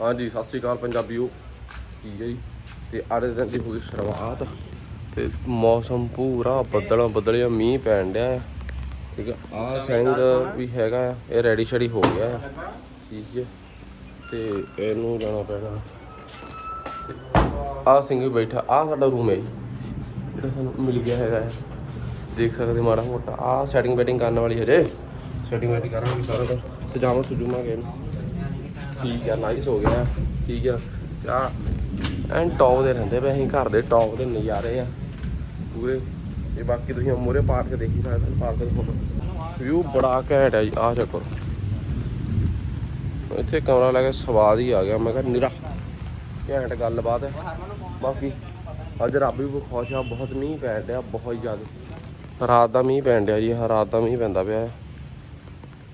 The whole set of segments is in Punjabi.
ਹਾਂਜੀ ਸਤਿ ਸ੍ਰੀ ਅਕਾਲ ਪੰਜਾਬੀਓ। ਠੀਕ ਹੈ ਜੀ। ਤੇ ਅੱਜ ਦੇ ਦਿਨ ਦੀ ਹੋ ਸ਼ੁਰੂਆਤ। ਤੇ ਮੌਸਮ ਪੂਰਾ ਬੱਦਲਾਂ ਬੱਦਲਿਆ ਮੀਂਹ ਪੈਣ ਡਿਆ ਹੈ। ਠੀਕ ਹੈ ਆਹ ਸਿੰਘ ਵੀ ਹੈਗਾ ਆ, ਇਹ ਰੈਡੀ ਸ਼ੈਡੀ ਹੋ ਗਿਆ ਹੈ। ਠੀਕ ਹੈ। ਤੇ ਇਹਨੂੰ ਜਾਣਾ ਪੈਣਾ। ਆਹ ਸਿੰਘ ਵੀ ਬੈਠਾ ਆਹ ਸਾਡਾ ਰੂਮ ਹੈ ਜੀ, ਜਿਹੜਾ ਸਾਨੂੰ ਮਿਲ ਗਿਆ ਹੈਗਾ ਹੈ। ਦੇਖ ਸਕਦੇ ਮਾੜਾ ਮੋਟਾ ਆਹ ਸੈਟਿੰਗ ਬੈਟਿੰਗ ਕਰਨ ਵਾਲੀ ਹਜੇ। ਸੈਟਿੰਗ ਬੈਟਿੰਗ ਕਰਾਂਗੇ ਸਾਰਾ ਕੁਝ ਸਜਾਵਾਂ ਸੁਜੂਵਾਂਗੇ ਇਹਨੂੰ ਠੀਕ ਆ ਨਾਈਸ ਹੋ ਗਿਆ, ਠੀਕ ਆ। ਆ, ਐਨ ਟੌਪ ਦੇ ਰਹਿੰਦੇ ਪਏ ਅਸੀਂ ਘਰ ਦੇ, ਟੌਪ ਦੇ ਨਜ਼ਾਰੇ ਆ, ਪੂਰੇ। ਤੇ ਬਾਕੀ ਤੁਸੀਂ ਮੂਰੇ ਪਾਰਕ ਦੇਖੀ ਸਕਦੇ ਹੋ, ਪਾਰਕ ਦੇ ਫੋਟੋ। ਵਿਊ ਬੜਾ ਘੈਂਟ ਹੈ ਜੀ ਆ ਚੱਕੋ ਇੱਥੇ ਕਮਰਾ ਲੈ ਕੇ ਸਵਾਦ ਹੀ ਆ ਗਿਆ, ਮੈਂ ਕਿਹਾ ਨਿਰਾ, ਘੈਂਟ ਗੱਲਬਾਤ ਹੈ ਬਾਕੀ ਅੱਜ ਰੱਬ ਵੀ ਖੁਸ਼ ਆ, ਬਹੁਤ ਮੀਂਹ ਪੈਣ ਡਿਆ, ਬਹੁਤ ਜ਼ਿਆਦਾ। ਰਾਤ ਦਾ ਮੀਂਹ ਪੈਣ ਡਿਆ ਜੀ, ਰਾਤ ਦਾ ਮੀਂਹ ਪੈਂਦਾ ਪਿਆ।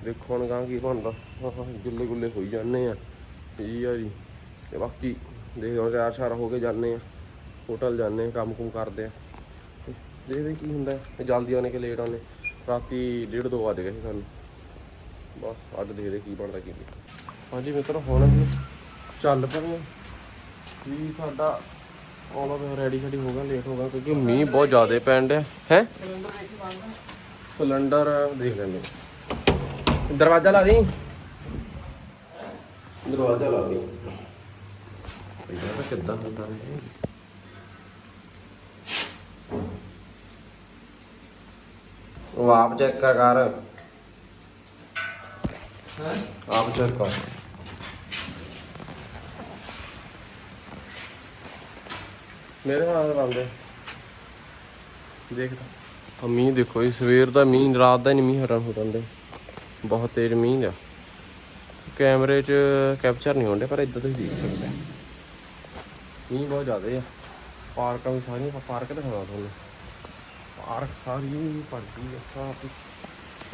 ਦੇਖੋ ਹੁਣ ਗਾਂ ਕੀ ਬਣਦਾ। ਗੁੱਲੇ ਗੁੱਲੇ ਹੋਈ ਜਾਂਦੇ ਆ। ਜੀ ਆ ਜੀ। ਤੇ ਬਾਕੀ ਦੇਖਦੇ ਹਾਂ ਤਿਆਰ ਸ਼ਾਰ ਹੋ ਕੇ ਜਾਂਦੇ ਆ। ਹੋਟਲ ਜਾਂਦੇ ਆ ਕੰਮ ਕੁਮ ਕਰਦੇ ਆ। ਤੇ ਦੇਖਦੇ ਕੀ ਹੁੰਦਾ। ਜਲਦੀ ਆਉਣੇ ਕਿ ਲੇਟ ਆਉਣੇ? ਰਾਤੀ 1:30 ਦੋ ਵੱਜ ਗਏ ਸੀ ਸਾਨੂੰ। ਬਸ ਅੱਜ ਦੇਖਦੇ ਕੀ ਬਣਦਾ ਕੀ ਹਾਂਜੀ ਮਿੱਤਰ ਹੁਣ ਅਸੀਂ ਚੱਲ ਪਏ ਜੀ ਸਾਡਾ ਆਉਣਾ ਪਿਆ ਰੈਡੀ ਸ਼ੈਡੀ ਹੋ ਗਿਆ ਲੇਟ ਹੋ ਗਿਆ ਕਿਉਂਕਿ ਮੀਂਹ ਬਹੁਤ ਜ਼ਿਆਦਾ ਪੈਣ ਡਿਆ। ਹੈ? ਸਿਲੰਡਰ ਦੇਖ ਲੈਂਦੇ। ਦਰਵਾਜ਼ਾ ਲਾ ਦੀ ਦਰਵਾਜ਼ਾ ਲਾ ਦੀ ਇਹ ਤਾਂ ਕਿੱਦਾਂ ਹੁੰਦਾ ਹੈ ਉਹ ਆਪ ਚੈੱਕ ਕਰ। ਕਰ ਆਪ ਚੈੱਕ ਕਰ। ਮੇਰੇ ਨਾਲ ਬੰਦੇ ਦੇਖਦਾ। ਆ ਮੀਂਹ ਦੇਖੋ ਇਹ ਸਵੇਰ ਦਾ ਮੀਂਹ ਰਾਤ ਦਾ ਨਹੀਂ ਮੀਂਹ ਹਰਨ ਹੋ ਜਾਂਦੇ ਬਹੁਤ ਤੇਜ਼ ਮੀਂਹ ਆ। ਕੈਮਰੇ 'ਚ ਕੈਪਚਰ ਨਹੀਂ ਹੁੰਦੇ ਪਰ ਇਦਾਂ ਤੁਸੀਂ ਦੇਖ ਸਕਦੇ ਆ ਮੀਂਹ ਬਹੁਤ ਜ਼ਿਆਦਾ ਆ। ਪਾਰਕਾਂ ਵੀ ਸਾਰੀਆਂ ਪਾਰਕ ਦਿਖਾਉਣਾ ਤੁਹਾਨੂੰ। ਪਾਰਕ ਸਾਰੀ ਭਰਦੀ ਆ ਸਾਫ਼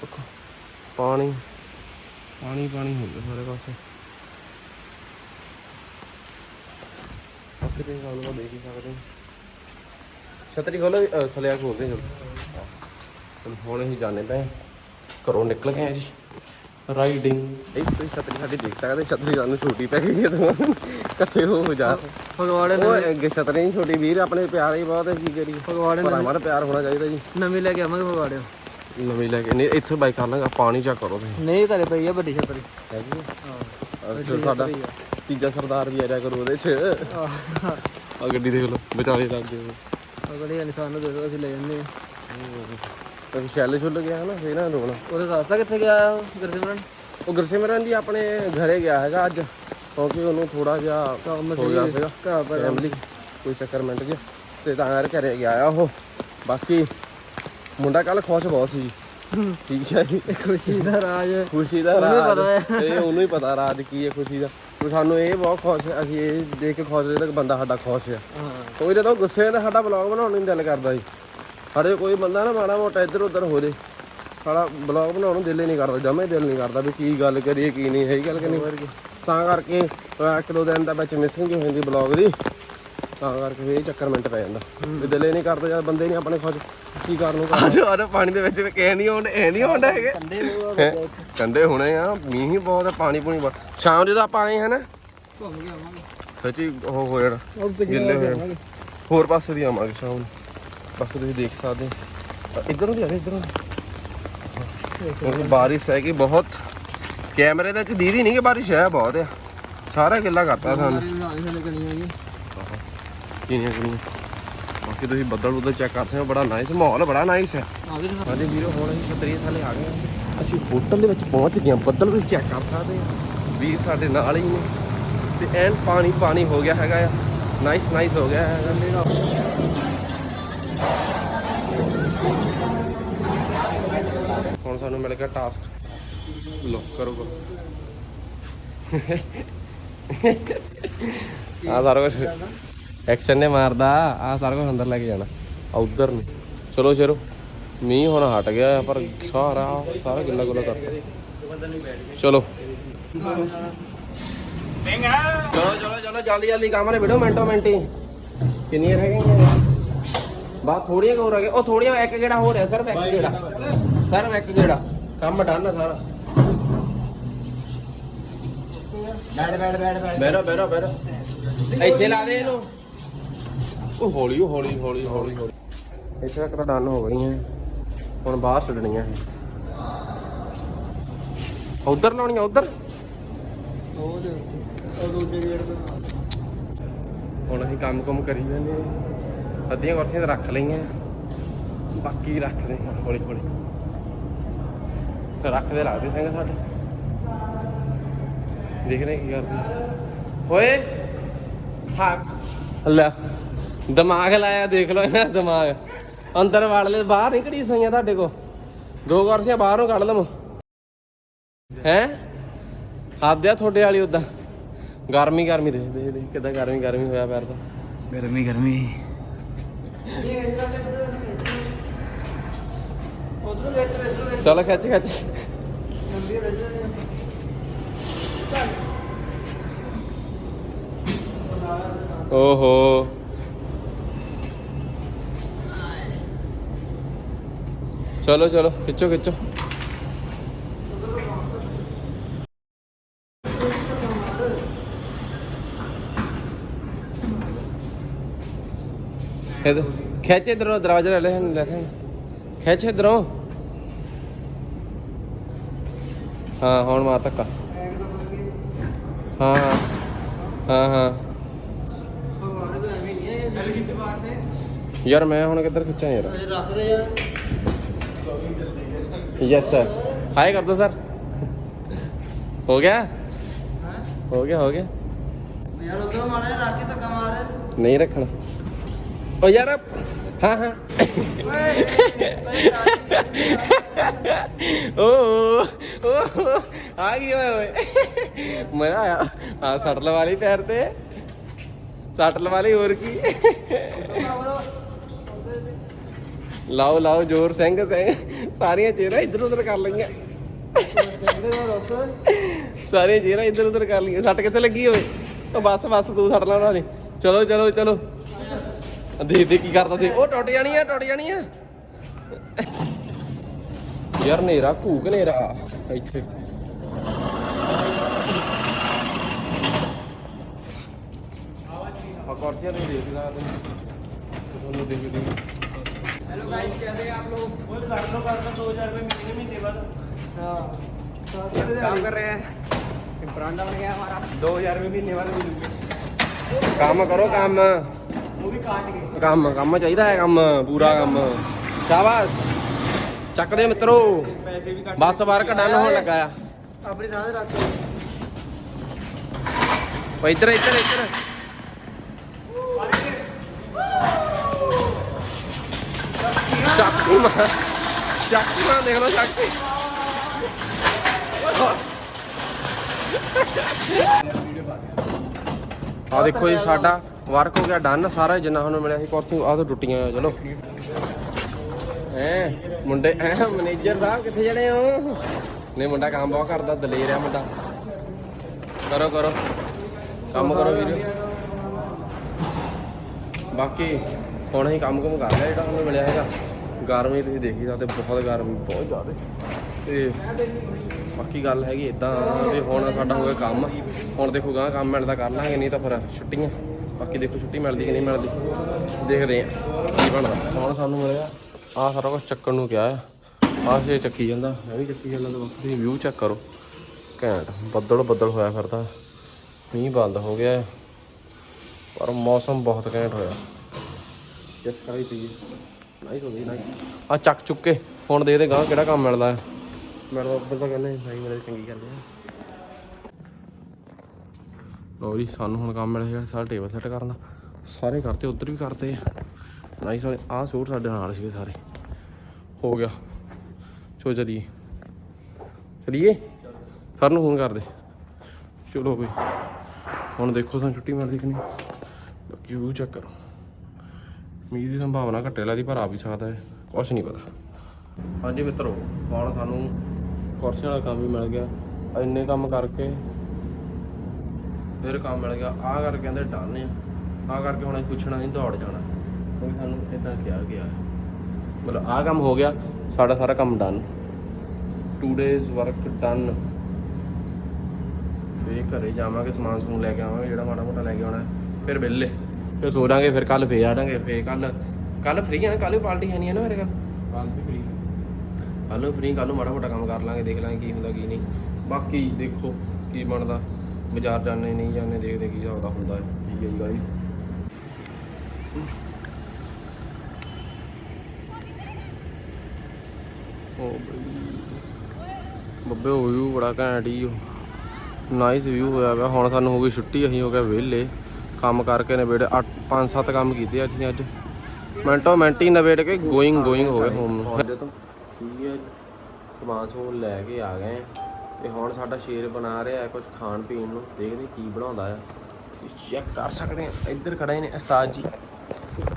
ਦੇਖੋ ਪਾਣੀ। ਪਾਣੀ ਪਾਣੀ ਹੁੰਦਾ ਸਾਰੇ ਪਾਸੇ। ਅੱਗੇ ਤੇ ਸਾਨੂੰ ਦੇਖ ਹੀ ਸਕਦੇ ਹਾਂ। ਛਤਰੀ ਖੋਲੋ ਅ, ਥੱਲੇ ਆ ਖੋਲਦੇ ਚਲੋ ਹੁਣ ਅਸੀਂ ਜਾਣੇ ਪਏ ਘਰੋਂ ਨਿਕਲ ਗਏ ਜੀ। ਰਾਈਡਿੰਗ ਇਹ ਤੁਸੀਂ ਛਤਰੀ ਸਾਡੀ ਦੇਖ ਸਕਦੇ ਛਤਰੀ ਸਾਨੂੰ ਛੋਟੀ ਪੈ ਗਈ ਹੈ ਤੁਹਾਨੂੰ ਇਕੱਠੇ ਹੋ ਜਾ। ਫਗਵਾੜੇ ਉਹ ਅੱਗੇ ਛਤਰੀ ਨਹੀਂ ਛੋਟੀ ਵੀਰ ਆਪਣੇ ਪਿਆਰ ਹੀ ਬਹੁਤ ਹੈ ਕੀ ਕਰੀਏ? ਫਗਵਾੜੇ ਭਰਾਵਾਂ ਦਾ ਪਿਆਰ ਹੋਣਾ ਚਾਹੀਦਾ ਜੀ। ਨਵੀਂ ਲੈ ਕੇ ਆਵਾਂਗੇ ਫਗਵਾੜੇ ਨਵੀਂ ਲੈ ਕੇ ਨਹੀਂ ਇੱਥੇ ਬਾਈਕ ਕਰ ਲਾਂਗਾ ਪਾਣੀ ਚੈੱਕ ਕਰੋ ਤੁਸੀਂ। ਨਹੀਂ ਘਰੇ ਪਈ ਆ ਵੱਡੀ ਛਤਰੀ ਹੈਗੀ ਹਾਂ ਅੱਛਾ ਸਾਡਾ ਤੀਜਾ ਸਰਦਾਰ ਵੀ ਆ ਰਿਹਾ ਕਰੂ ਉਹਦੇ ਚ। ਆ ਗੱਡੀ ਦੇਖ ਲਓ ਵਿਚਾਲੇ ਲੱਗ ਗਏ। ਅਗਲੇ ਇਨਸਾਨ ਨੂੰ ਦੇ ਦਿਓ ਅਸੀਂ ਲੈ ਜੰਨੇ ਤੇ ਸ਼ੈਲ ਛੁੱਲ ਗਿਆ ਹਨਾ ਫੇਰ ਨਾ ਰੋਣਾ। ਉਹਦੇ ਰਾਸਤਾ ਕਿੱਥੇ ਗਿਆ ਗੁਰਸਿਮਰਨ? ਉਹ ਗੁਰਸਿਮਰਨ ਜੀ ਆਪਣੇ ਘਰੇ ਗਿਆ ਹੈਗਾ ਅੱਜ। ਕਿਉਂਕਿ ਉਹਨੂੰ ਥੋੜਾ ਜਿਹਾ ਕੰਮ ਹੋ ਗਿਆ ਸੀਗਾ ਘਰ ਪਰ ਫੈਮਿਲੀ ਕੋਈ ਚੱਕਰ ਮਿੰਟ ਗਿਆ। ਤੇ ਤਾਂ ਕਰਕੇ ਘਰੇ ਗਿਆ ਆ ਉਹ। ਬਾਕੀ ਮੁੰਡਾ ਕੱਲ ਖੁਸ਼ ਬਹੁਤ ਸੀ ਠੀਕ ਹੈ ਜੀ। ਖੁਸ਼ੀ ਦਾ ਰਾਜ। ਖੁਸ਼ੀ ਦਾ ਰਾਜ। ਇਹ ਉਹਨੂੰ ਹੀ ਪਤਾ ਰਾਜ ਕੀ ਹੈ ਖੁਸ਼ੀ ਦਾ। ਤੇ ਸਾਨੂੰ ਇਹ ਬਹੁਤ ਖੁਸ਼ ਅਸੀਂ ਇਹ ਦੇਖ ਕੇ ਖੁਸ਼ ਹੋਏ ਕਿ ਬੰਦਾ ਸਾਡਾ ਖੁਸ਼ ਆ ਹਾਂ। ਕੋਈ ਜਦੋਂ ਗੁੱਸੇ ਦਾ ਸਾਡਾ ਬਲੌਗ ਬਣਾਉਣ ਨੀ ਦਿਲ ਕਰਦਾ ਜੀ। ਸਾਡੇ ਕੋਈ ਬੰਦਾ ਨਾ ਮਾੜਾ ਮੋਟਾ ਇੱਧਰ ਉੱਧਰ ਹੋ ਜੇ। ਸਾਡਾ ਬਲੌਗ ਬਣਾਉਣ ਨੂੰ ਦਿਲ ਹੀ ਨਹੀਂ ਕਰਦਾ ਜਮੇ ਦਿਲ ਨਹੀਂ ਕਰਦਾ ਵੀ ਕੀ ਗੱਲ ਕਰੀਏ ਕੀ ਨਹੀਂ ਹੈ ਗੱਲ ਕਿ ਨਹੀਂ। ਤਾਂ ਕਰਕੇ ਇੱਕ ਦੋ ਦਿਨ ਦਾ ਵਿੱਚ ਮਿਸਿੰਗ ਹੋ ਜਾਂਦੀ ਬਲੌਗ ਦੀ। ਤਾਂ ਕਰਕੇ ਵੀ ਇਹ ਚੱਕਰ ਮਿੰਟ ਪੈ ਜਾਂਦਾ। ਵੀ ਦਿਲ ਹੀ ਨਹੀਂ ਕਰਦਾ ਜਦ ਬੰਦੇ ਨਹੀਂ ਆਪਣੇ ਖੁਸ਼ ਕੀ ਕਰਨ ਨੂੰ ਆਜੋ ਆਜੋ ਪਾਣੀ ਦੇ ਵਿੱਚ ਕਹਿ ਨਹੀਂ ਆਉਂਦੇ ਐ ਨਹੀਂ ਆਉਂਦਾ ਹੈਗੇ। ਕੰਡੇ ਹੁਣੇ ਆ ਮੀਂਹ ਹੀ ਬਹੁਤ ਆ ਪਾਣੀ ਪੂਣੀ ਬਹੁਤ। ਸ਼ਾਮ ਜਦੋਂ ਆਪਾਂ ਆਏ ਹਨਾ ਘੁੰਮ ਕੇ ਆਵਾਂਗੇ। ਸੱਚੀ ਉਹ ਹੋ ਜਾਣਾ ਹੋਰ ਪਾਸੇ ਦੀ ਆਵਾਂਗੇ ਸ਼ਾਮ ਨੂੰ। ਬਾਕੀ ਤੁਸੀਂ ਦੇਖ ਸਕਦੇ ਇਧਰੋਂ ਦੀ ਆ ਰਹੇ ਇਧਰੋਂ ਕਿਉਂਕਿ ਬਾਰਿਸ਼ ਹੈ ਕਿ ਬਹੁਤ। ਕੈਮਰੇ ਦੇ ਵਿੱਚ ਦੀਦੀ ਨਹੀਂ ਕਿ ਬਾਰਿਸ਼ ਹੈ ਬਹੁਤ ਆ। ਸਾਰਾ ਗਿੱਲਾ ਕਰਤਾ ਸਾਨੂੰ। ਕਿੰਨੀਆਂ ਕਿੰਨੀਆਂ ਬਾਕੀ ਤੁਸੀਂ ਬੱਦਲ ਬੁੱਦਲ ਚੈੱਕ ਕਰ ਸਕਦੇ ਹੋ ਬੜਾ ਨਾਈਸ ਮਾਹੌਲ ਬੜਾ ਨਾਈਸ ਹੈ ਹਾਂਜੀ ਵੀਰੋ ਹੁਣ ਅਸੀਂ ਛਤਰੀ ਥੱਲੇ ਆ ਗਏ। ਅਸੀਂ ਹੋਟਲ ਦੇ ਵਿੱਚ ਪਹੁੰਚ ਗਏ ਹਾਂ ਬੱਦਲ ਤੁਸੀਂ ਚੈੱਕ ਕਰ ਸਕਦੇ ਹੋ। ਵੀਰ ਸਾਡੇ ਨਾਲ ਹੀ ਨੇ। ਤੇ ਐਨ ਪਾਣੀ ਪਾਣੀ ਹੋ ਗਿਆ ਹੈਗਾ ਆ। ਨਾਈਸ ਨਾਈਸ ਹੋ ਗਿਆ ਹੈਗਾ। ਹੁਣ ਸਾਨੂੰ ਮਿਲ ਗਿਆ ਟਾਸਕ ਲੋ ਕਰੋ ਕਰੋ ਆ ਸਾਰਾ ਕੁਝ ਐਕਸ਼ਨ ਨੇ ਮਾਰਦਾ। ਆ ਸਾਰਾ ਕੁਝ ਅੰਦਰ ਲੈ ਕੇ ਜਾਣਾ। ਆ ਉਧਰ ਨੂੰ। ਚਲੋ ਚਲੋ ਮੀਂਹ ਹੁਣ ਹਟ ਗਿਆ ਪਰ ਸਾਰਾ ਸਾਰਾ ਗਿੱਲਾ ਗੁੱਲਾ ਕਰਤਾ ਚਲੋ। ਚਲੋ ਚਲੋ ਚਲੋ, ਜਲਦੀ ਜਲਦੀ ਕੰਮ ਨੇ ਵੀਡੀਓ ਮਿੰਟੋ ਮਿੰਟੀ। ਕਿੰਨੀਆਂ ਰਹਿ ਗਈਆਂ? ਬਾਤ ਥੋੜੀਆਂ ਹੋਰ ਰਹਿ ਗਈਆਂ। ਉਹ ਥੋੜੀਆਂ ਇੱਕ ਗੇੜਾ ਹੋ ਰਿਹਾ ਸਿਰਫ ਇੱਕ ਗੇੜਾ ਸਿਰਫ ਇੱਕ ਗੇੜਾ। ਕੰਮ ਡਨ ਆ ਸਾਰਾ। ਬੈਠ ਬੈਠ ਬੈਠ ਬੈਠ। ਬੈਰੋ ਬੈਰੋ ਬੈਰੋ ਇੱਥੇ ਲਾ ਦੇ ਇਹਨੂੰ। ਉਹ ਹੌਲੀ ਹੌਲੀ ਹੌਲੀ ਹੌਲੀ ਹੌਲੀ। ਇੱਥੇ ਤੱਕ ਤਾਂ ਡਨ ਹੋ ਗਈਆਂ ਹੁਣ ਬਾਹਰ ਛੱਡਣੀਆਂ ਇਹ ਉਧਰ ਲਾਉਣੀਆਂ ਉਧਰ। ਹੁਣ ਅਸੀਂ ਕੰਮ ਕੁਮ ਕਰੀ ਜਾਂਦੇ। ਅੱਧੀਆਂ ਕੁਰਸੀਆਂ ਤਾਂ ਰੱਖ ਲਈਆਂ। ਬਾਕੀ ਰੱਖਦੇ ਹਾਂ ਹੌਲੀ ਹੌਲੀ। ਰੱਖਦੇ ਲੱਗਦੇ ਸਿੰਘ ਸਾਡੇ। ਦੇਖਦੇ ਕੀ ਕਰਦੇ। ਓਏ ਹਾਂ ਲੈ, ਦਿਮਾਗ ਲਾਇਆ, ਦੇਖ ਲਓ ਇਹਨਾਂ ਦਿਮਾਗ। ਅੰਦਰ ਵੜ ਲੈ, ਬਾਹਰ ਨਿਕੜੀ ਸੋਈਆਂ ਤੁਹਾਡੇ ਕੋ ਦੋ ਕੁਰਸੀਆਂ ਬਾਹਰੋਂ ਕੱਢ ਲਵੋ। ਹੈ? ਹੱਦ ਆ ਤੁਹਾਡੇ ਵਾਲੀ ਉਦਾਂ ਗਰਮੀ ਗਰਮੀ ਦੇ ਦੇ ਦੇ ਕਿਦਾਂ ਗਰਮੀ ਗਰਮੀ ਹੋਇਆ ਪੈਰ ਤਾਂ ਗਰਮੀ ਗਰਮੀ। ਚਲੋ ਖਿੱਚ ਖਿੱਚ। ਓਹੋ। ਚਲੋ ਚਲੋ, ਖਿੱਚੋ ਖਿੱਚੋ। ਇਧਰ, ਖਿੱਚ ਇਧਰੋਂ, ਦਰਵਾਜ਼ਾ ਲੈ ਲੈ ਲੈ ਲੈ। ਖਿੱਚ ਇਧਰੋਂ। ਹਾਂ ਹੁਣ ਮਾਰ ਧੱਕਾ। ਹਾਂ ਹਾਂ। ਯਾਰ ਮੈਂ ਹੁਣ ਕਿੱਧਰ ਖਿੱਚਾਂ ਯਾਰ? ਰੱਖਦੇ ਆ। ਯੈਸ ਸਰ ਹਾਈ ਕਰ ਦੋ ਸਰ ਹੋ ਗਿਆ? ਹਾਂ? ਹੋ ਗਿਆ ਹੋ ਗਿਆ। ਯਾਰ ਉਧਰ ਮਾੜਾ ਰੱਖ ਕੇ ਧੱਕਾ ਮਾਰ। ਨਹੀਂ ਰੱਖਣਾ। ਓ ਯਾਰ ਹਾਂ ਹਾਂ। ਓ ਓ ਆ ਗਈ ਓਏ ਓਏ। ਮਜ਼ਾ ਆਇਆ। ਆ ਸੱਟ ਲਵਾ ਲਈ ਪੈਰ ਤੇ। ਸੱਟ ਲਵਾ ਲਈ ਹੋਰ ਕੀ। ਲਾਓ ਲਾਓ, ਜੋਰ ਸਿੰਘ ਸਿੰਘ। ਸਾਰੀਆਂ ਚਿਹਰਾ ਇੱਧਰ ਉੱਧਰ ਕਰ ਲਈਆਂ। ਸਾਰੀਆਂ ਚਿਹਰਾ ਇੱਧਰ ਉੱਧਰ ਕਰ ਲਈਆਂ। ਸੱਟ ਕਿੱਥੇ ਲੱਗੀ ਓਏ? ਉਹ ਬਸ ਬਸ, ਤੂੰ ਸੱਟ ਲਾ ਨਾਲੇ ਚਲੋ ਚਲੋ ਚਲੋ। ਦੇ ਦੇ ਕੀ ਕਰਦਾ ਤੇ ਉਹ ਟੁੱਟ ਜਾਣੀ ਆ ਟੁੱਟ ਜਾਣੀ ਆ ਯਾਰ ਨੇਰਾ ਘੂਕ ਨੇਰਾ ਇੱਥੇ ਆ ਕੁਰਸੀਆਂ ਤੇ ਦੇਖ ਸਕਦੇ ਤੁਹਾਨੂੰ ਦੇਖ ਦੇ हेलो गाइस कैसे हैं आप लोग वो कर लो कर लो दो हजार रुपये महीने महीने बाद हाँ काम कर रहे हैं बरांडा बन गया हमारा दो हजार रुपये महीने बाद मिलूंगे ਕੰਮ ਕਰੋ ਕੰਮ ਕੰਮ ਚਾਹੀਦਾ ਹੈ ਕੰਮ ਪੂਰਾ ਕੰਮ। ਸ਼ਾਬਾਸ਼। ਚੱਕਦੇ ਮਿੱਤਰੋ। ਬਸ ਬਾਹਰ ਘਟਨ ਹੋਣ ਲੱਗਾ ਆ। ਆਪਣੀ ਥਾਂ ਤੇ ਰੱਖ ਓ ਇੱਧਰ ਇੱਧਰ ਇੱਧਰ। ਚਾਕੂ ਮਾ ਚਾਕੂ ਮਾ ਦੇਖ ਲੋ ਚਾਕੂ ਆ ਦੇਖੋ ਜੀ ਸਾਡਾ ਵਰਕ ਹੋ ਗਿਆ ਡਨ ਸਾਰਾ ਜਿੰਨਾ ਸਾਨੂੰ ਮਿਲਿਆ ਸੀ ਕੁਰਸੀ ਆਹ ਤਾਂ ਟੁੱਟੀਆਂ ਆ, ਚਲੋ। ਐ ਮੁੰਡੇ ਐ ਮੈਨੇਜਰ ਸਾਹਿਬ, ਕਿੱਥੇ ਜਣੇ ਹੋ? ਨਹੀਂ, ਮੁੰਡਾ ਕੰਮ ਬਹੁਤ ਕਰਦਾ, ਦਲੇਰ ਆ ਮੁੰਡਾ। ਕਰੋ ਕਰੋ। ਕੰਮ ਕਰੋ ਵੀਰ। ਬਾਕੀ, ਹੁਣ ਅਸੀਂ ਕੰਮ ਕੁਮ ਕਰ ਲਿਆ, ਜਿਹੜਾ ਸਾਨੂੰ ਮਿਲਿਆ ਹੈਗਾ ਗਰਮੀ ਤੁਸੀਂ ਦੇਖੀ ਸਕਦੇ ਬਹੁਤ ਗਰਮੀ, ਬਹੁਤ ਜ਼ਿਆਦਾ। ਤੇ ਬਾਕੀ ਗੱਲ ਹੈਗੀ ਇਦਾਂ ਵੀ ਹੁਣ ਸਾਡਾ ਹੋ ਗਿਆ ਕੰਮ। ਹੁਣ ਦੇਖੋ ਗਾਂ ਕੰਮ ਮਿਲਦਾ, ਕਰ ਲਾਂਗੇ, ਨਹੀਂ ਤਾਂ ਫਿਰ ਛੁੱਟੀਆਂ। ਬਾਕੀ ਦੇਖੋ ਛੁੱਟੀ ਮਿਲਦੀ ਕਿ ਨਹੀਂ ਮਿਲਦੀ, ਦੇਖਦੇ ਆ ਕੀ ਬਣਦਾ। ਹੁਣ ਸਾਨੂੰ ਮਿਲਿਆ। ਆਹ ਸਾਰਾ ਕੁਝ ਚੱਕਣ ਨੂੰ ਕਿਹਾ ਆ ਆਹ ਸੇ ਚੱਕੀ ਜਾਂਦਾ ਮੈਂ ਵੀ ਚੱਕੀ ਜਾਂਦਾ ਤਾਂ ਬਾਕੀ ਵਿਊ ਚੈੱਕ ਕਰੋ। ਘੈਂਟ, ਬੱਦਲ ਬੱਦਲ ਹੋਇਆ ਫਿਰਦਾ। ਮੀਂਹ ਬੰਦ ਹੋ ਗਿਆ ਪਰ ਮੌਸਮ ਬਹੁਤ ਘੈਂਟ ਹੋਇਆ। ਜਿਸ ਕਰਾਈ ਪਈ ਨਹੀਂ ਹੋ ਗਈ ਨਹੀਂ ਆ ਚੱਕ ਚੁੱਕ ਕੇ ਹੁਣ ਦੇਖਦੇ ਦੇ ਗਾਂ ਕਿਹੜਾ ਕੰਮ ਮਿਲਦਾ ਹੈ। ਮੈਨੂੰ ਉੱਪਰ ਤਾਂ ਕਹਿੰਦੇ ਨਹੀਂ ਮੇਰੇ ਚੰਗੀ ਗੱਲ ਹੈ। ਲੋ ਜੀ, ਸਾਨੂੰ ਹੁਣ ਕੰਮ ਮਿਲਿਆ ਜਿਹੜਾ ਸਾਰਾ ਟੇਬਲ ਸੈੱਟ ਕਰਨ ਦਾ। ਸਾਰੇ ਕਰਤੇ, ਉੱਧਰ ਵੀ ਕਰਤੇ ਨਹੀਂ ਸਾਰੇ ਆਹ ਸੂਟ ਸਾਡੇ ਨਾਲ ਸੀਗੇ ਸਾਰੇ। ਹੋ ਗਿਆ। ਚਲੋ ਚਲੀਏ। ਚਲੀਏ? ਸਰ ਨੂੰ ਫੋਨ ਕਰ ਦੇ ਚਲੋ ਬਈ ਹੁਣ ਦੇਖੋ ਸਾਨੂੰ ਛੁੱਟੀ ਮਿਲਦੀ ਕਿ ਨਹੀਂ। ਬਾਕੀ ਉਹ ਚੈੱਕ ਕਰੋ। ਮੀਂਹ ਦੀ ਸੰਭਾਵਨਾ ਘੱਟੇ ਲੱਗਦੀ, ਪਰ ਆ ਵੀ ਸਕਦਾ ਹੈ। ਕੁਛ ਨਹੀਂ ਪਤਾ। ਹਾਂਜੀ ਮਿੱਤਰੋ, ਹੁਣ ਸਾਨੂੰ ਕੁਰਸੀਆਂ ਵਾਲਾ ਕੰਮ ਵੀ ਮਿਲ ਗਿਆ। ਇੰਨੇ ਕੰਮ ਕਰਕੇ ਫਿਰ ਕੰਮ ਮਿਲ ਗਿਆ ਆਹ ਕਰਕੇ ਕਹਿੰਦੇ ਡਨ ਆ। ਆਹ ਕਰਕੇ ਹੁਣ ਪੁੱਛਣਾ ਨਹੀਂ ਦੌੜ ਜਾਣਾ। ਕਿਉਂਕਿ ਸਾਨੂੰ ਇਦਾਂ ਕਿਹਾ ਗਿਆ। ਮਤਲਬ ਆਹ ਕੰਮ ਹੋ ਗਿਆ ਸਾਡਾ ਸਾਰਾ ਕੰਮ ਡਨ 2 ਡੇਜ਼ ਵਰਕ ਡਨ ਤੇ ਘਰੇ ਜਾਵਾਂਗੇ ਸਮਾਨ ਸਮੂਨ ਲੈ ਕੇ ਆਵਾਂਗੇ ਜਿਹੜਾ ਮਾੜਾ ਮੋਟਾ ਲੈ ਕੇ ਆਉਣਾ। ਫਿਰ ਵਿਹਲੇ। ਫਿਰ ਸੋ ਜਾਾਂਗੇ ਫਿਰ ਕੱਲ ਫੇਰ ਆਵਾਂਗੇ ਫੇਰ ਕੱਲ ਕੱਲ ਫ੍ਰੀ ਆ ਕੱਲ ਪਾਰਟੀ ਹੈ ਨਹੀਂ ਹੈ ਨਾ ਮੇਰੇ ਕੋਲ। ਕੱਲ ਵੀ ਫ੍ਰੀ ਕੱਲ ਨੂੰ ਫ੍ਰੀ ਕੱਲ ਨੂੰ ਮਾੜਾ ਮੋਟਾ ਕੰਮ ਕਰ ਲਾਂਗੇ ਦੇਖ ਲਾਂਗੇ ਕੀ ਹੁੰਦਾ ਕੀ ਨਹੀਂ। ਬਾਕੀ ਦੇਖੋ ਕੀ ਬਣਦਾ। ਬਾਜ਼ਾਰ ਜਾਣੇ, ਨਹੀਂ ਜਾਣੇ, ਦੇਖਦੇ ਕੀ ਹਿਸਾਬ ਦਾ ਹੁੰਦਾ ਹੈ। ਠੀਕ ਹੈ ਜੀ ਗਾਇਸ ਓ ਬਈ, ਬੱਬੇ ਹੋ ਵਿਊ ਬੜਾ ਘੈਂਟ ਹੀ ਉਹ। ਨਾਈਸ ਵਿਊ ਹੋਇਆ ਵਾ। ਹੁਣ ਸਾਨੂੰ ਹੋ ਗਈ ਛੁੱਟੀ, ਅਸੀਂ ਹੋ ਗਏ ਵਿਹਲੇ। ਕੰਮ ਕਰਕੇ ਨਵੇੜੇ 8 5 7 ਕੰਮ ਕੀਤੇ ਅੱਜ ਅੱਜ। ਮਿੰਟੋ ਮਿੰਟ ਹੀ ਨਵੇੜ ਕੇ ਗੋਇੰਗ ਗੋਇੰਗ ਹੋ ਗਏ ਹੋਮ ਨੂੰ। ਠੀਕ ਹੈ ਸਮਾਨ ਸਮੂਨ ਲੈ ਕੇ ਆ ਗਏ। ਤੇ ਹੁਣ ਸਾਡਾ ਸ਼ੇਰ ਬਣਾ ਰਿਹਾ ਹੈ ਕੁਝ ਖਾਣ ਪੀਣ ਨੂੰ। ਦੇਖਦੇ ਕੀ ਬਣਾਉਂਦਾ ਆ। ਚੈੱਕ ਕਰ ਸਕਦੇ ਆ ਇੱਧਰ ਖੜੇ ਨੇ ਉਸਤਾਦ ਜੀ।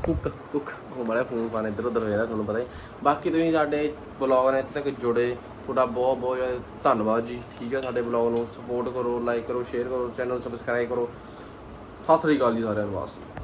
ਕੁੱਕ ਕੁੱਕ। ਉਹ ਬੜਾ ਫੋਨ ਪਾਣ ਇੱਧਰ ਉੱਧਰ ਹੋ ਜਾਂਦਾ ਤੁਹਾਨੂੰ ਪਤਾ ਹੀ। ਬਾਕੀ ਤੁਸੀਂ ਸਾਡੇ ਬਲੌਗ ਨਾਲ ਇੱਥੇ ਤੱਕ ਜੁੜੇ। ਤੁਹਾਡਾ ਬਹੁਤ ਬਹੁਤ ਜ਼ਿਆਦਾ ਧੰਨਵਾਦ ਜੀ। ਠੀਕ ਹੈ ਸਾਡੇ ਬਲੌਗ ਨੂੰ। ਸਪੋਰਟ ਕਰੋ ਲਾਈਕ ਕਰੋ ਸ਼ੇਅਰ ਕਰੋ ਚੈਨਲ ਸਬਸਕ੍ਰਾਈਬ ਕਰੋ। ਸਤਿ ਸ੍ਰੀ ਅਕਾਲ ਜੀ ਸਾਰਿਆਂ ਨੂੰ। ਵਾਸਤੇ